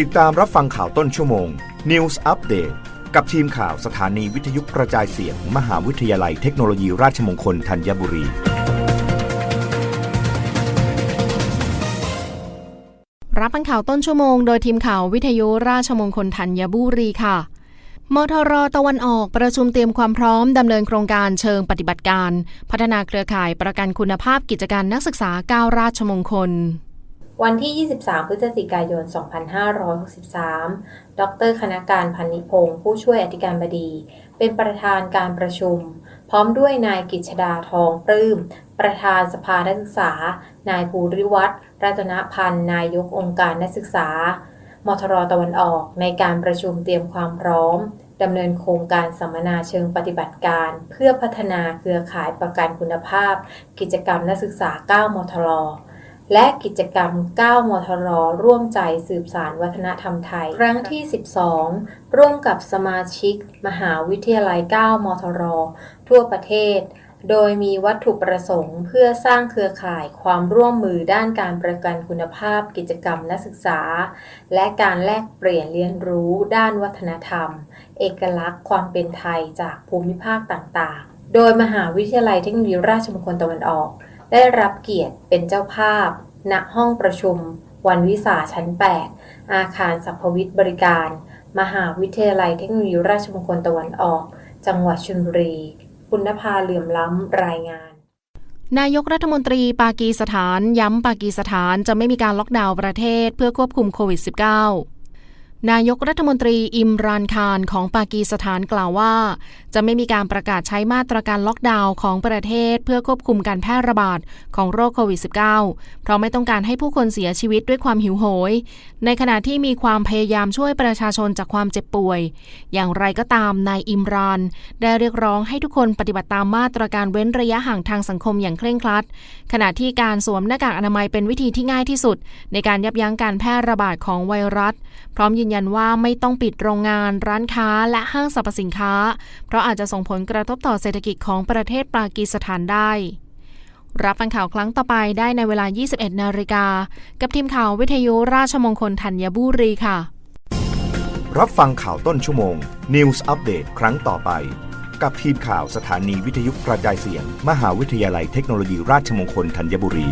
ติดตามรับฟังข่าวต้นชั่วโมง News Update กับทีมข่าวสถานีวิทยุกระจายเสียงมหาวิทยาลัยเทคโนโลยีราชมงคลธัญบุรี รับฟังข่าวต้นชั่วโมง โดยทีมข่าววิทยุราชมงคลธัญบุรีค่ะมทรตะวันออกประชุมเตรียมความพร้อมดำเนินโครงการเชิงปฏิบัติการ พัฒนาเครือข่ายประกันคุณภาพกิจการนักศึกษาก้าวราชมงคล วันที่ 23 พฤศจิกายน 2563 ดร คณการพันนิพงศ์ผู้ช่วยอธิการบดี เป็นประธานการประชุม พร้อมด้วยนายกิจดาทองปลื้ม ประธานสภานักศึกษา นายภูริวัฒน์รัตนพันธ์ นายกองค์การนักศึกษา มทรตะวันออกในการประชุมเตรียมความพร้อมดำเนินโครงการสัมมนาเชิงปฏิบัติการ เพื่อพัฒนาเครือข่ายประกันคุณภาพ กิจกรรมนักศึกษา 9 มทร และกิจกรรม 9 มทร ร่วมใจสืบสารวัฒนธรรมไทย ครั้งที่ 12 ร่วมกับสมาชิก มหาวิทยาลัย 9 มทร ทั่วประเทศ โดยมีวัตถุประสงค์เพื่อสร้างเครือข่ายความร่วมมือด้านการประกันคุณภาพกิจกรรมนักศึกษา และการแลกเปลี่ยนเรียนรู้ด้านวัฒนธรรม เอกลักษณ์ความเป็นไทยจากภูมิภาคต่างๆ โดยมหาวิทยาลัยเทคโนโลยีราชมงคลตะวันออก ได้รับเกียรติเป็นเจ้าภาพ ณ ห้องประชุม วันวิสาชั้น 8 อาคารสัพพวิทย์บริการ มหาวิทยาลัยเทคโนโลยีราชมงคลตะวันออก จังหวัดชลบุรี คุณนภาเหลื่อมล้ำรายงานนายกรัฐมนตรีปากีสถาน ย้ำปากีสถานจะไม่มีการล็อกดาวน์ประเทศเพื่อควบคุมโควิด -19 นายกรัฐมนตรีอิมรานคารของปากีสถานกล่าวว่า จะไม่มีการประกาศใช้มาตรการล็อกดาวน์ของประเทศ เพื่อควบคุมการแพร่ระบาดของโรคโควิด -19 เพราะไม่ต้องการให้ผู้คนเสียชีวิตด้วยความหิวโหย ในขณะที่มีความพยายามช่วยประชาชนจากความเจ็บป่วย อย่างไรก็ตามนายอิมราน ได้เรียกร้องให้ทุกคนปฏิบัติตามมาตรการเว้นระยะห่างทางสังคมอย่างเคร่งครัด ขณะที่การสวมหน้ากากอนามัยเป็นวิธีที่ง่ายที่สุด ในการยับยั้งการแพร่ระบาดของไวรัส พร้อมยืนยันว่าไม่ต้องปิดโรงงาน ร้านค้าและห้างสรรพสินค้า เพราะอาจจะส่งผลกระทบต่อเศรษฐกิจของประเทศปากีสถานได้ รับฟังข่าวครั้งต่อไปได้ในเวลา 21 นาฬิกา กับทีมข่าววิทยุราชมงคลธัญบุรีค่ะ รับฟังข่าวต้นชั่วโมง News Update ครั้งต่อไป กับทีมข่าวสถานีวิทยุกระจายเสียง มหาวิทยาลัยเทคโนโลยีราชมงคลธัญบุรี